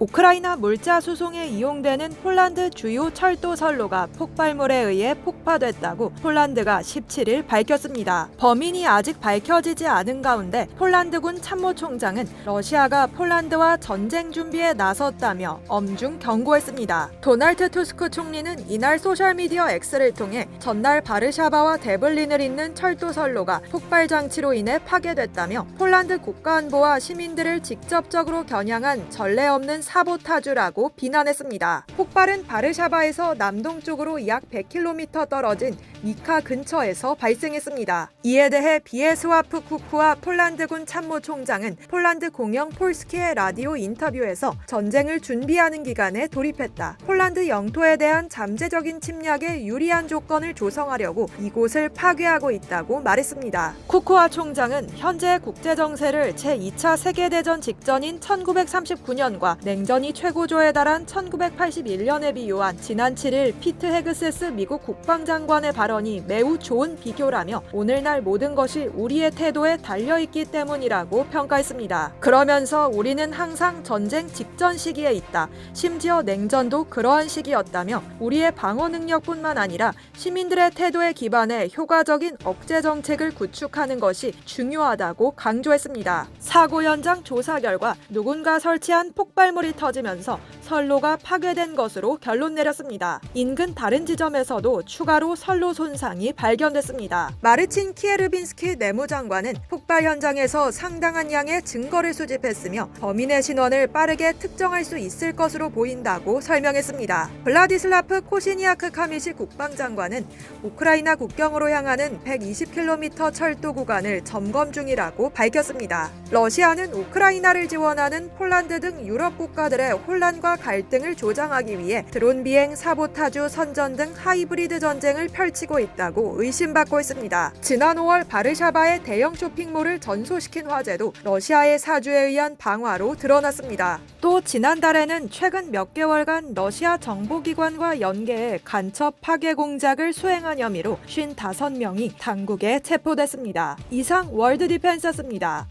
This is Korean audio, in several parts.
우크라이나 물자 수송에 이용되는 폴란드 주요 철도 선로가 폭발물에 의해 폭파됐다고 폴란드가 17일 밝혔습니다. 범인이 아직 밝혀지지 않은 가운데 폴란드군 참모총장은 러시아가 폴란드와 전쟁 준비에 나섰다며 엄중 경고했습니다. 도널드 투스크 총리는 이날 소셜미디어 X를 통해 전날 바르샤바와 데블린을 잇는 철도 선로가 폭발 장치로 인해 파괴됐다며 폴란드 국가안보와 시민들을 직접적으로 겨냥한 전례 없는 사보타주라고 비난했습니다. 폭발은 바르샤바에서 남동쪽으로 약 100km 떨어진 미카 근처에서 발생했습니다. 이에 대해 비에스와프 쿠쿠와 폴란드군 참모총장은 폴란드 공영 폴스키의 라디오 인터뷰에서 전쟁을 준비하는 기간에 돌입했다. 폴란드 영토에 대한 잠재적인 침략에 유리한 조건을 조성하려고 이곳을 파괴하고 있다고 말했습니다. 쿠쿠아 총장은 현재 국제 정세를 제2차 세계대전 직전인 1939년과 냉 전이 최고조에 달한 1981년에 비유한 지난 7일 피트 헤그세스 미국 국방장관의 발언이 매우 좋은 비교라며 오늘날 모든 것이 우리의 태도에 달려있기 때문이라고 평가했습니다. 그러면서 우리는 항상 전쟁 직전 시기에 있다. 심지어 냉전도 그러한 시기였다며 우리의 방어 능력뿐만 아니라 시민들의 태도에 기반해 효과적인 억제 정책을 구축하는 것이 중요하다고 강조했습니다. 사고 현장 조사 결과 누군가 설치한 폭발물이 터지면서 선로가 파괴된 것으로 결론 내렸습니다. 인근 다른 지점에서도 추가로 선로 손상이 발견됐습니다. 마르친 키에르빈스키 내무장관은 폭발 현장에서 상당한 양의 증거를 수집했으며 범인의 신원을 빠르게 특정할 수 있을 것으로 보인다고 설명했습니다. 블라디슬라프 코시니아크 카미시 국방장관은 우크라이나 국경으로 향하는 120km 철도 구간을 점검 중이라고 밝혔습니다. 러시아는 우크라이나를 지원하는 폴란드 등 유럽 국 가들의 혼란과 갈등을 조장하기 위해 드론 비행, 사보타주, 선전 등 하이브리드 전쟁을 펼치고 있다고 의심받고 있습니다. 지난 5월 바르샤바의 대형 쇼핑몰을 전소시킨 화재도 러시아의 사주에 의한 방화로 드러났습니다. 또 지난달에는 최근 몇 개월간 러시아 정보기관과 연계해 간첩 파괴 공작을 수행한 혐의로 55명이 당국에 체포됐습니다. 이상 월드 디펜서스입니다.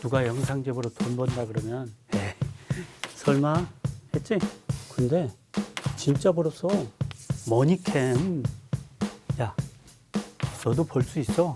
누가 영상 제보로 돈 번다 그러면 에이 설마 했지? 근데 진짜 벌었어. 머니캠. 야 너도 벌 수 있어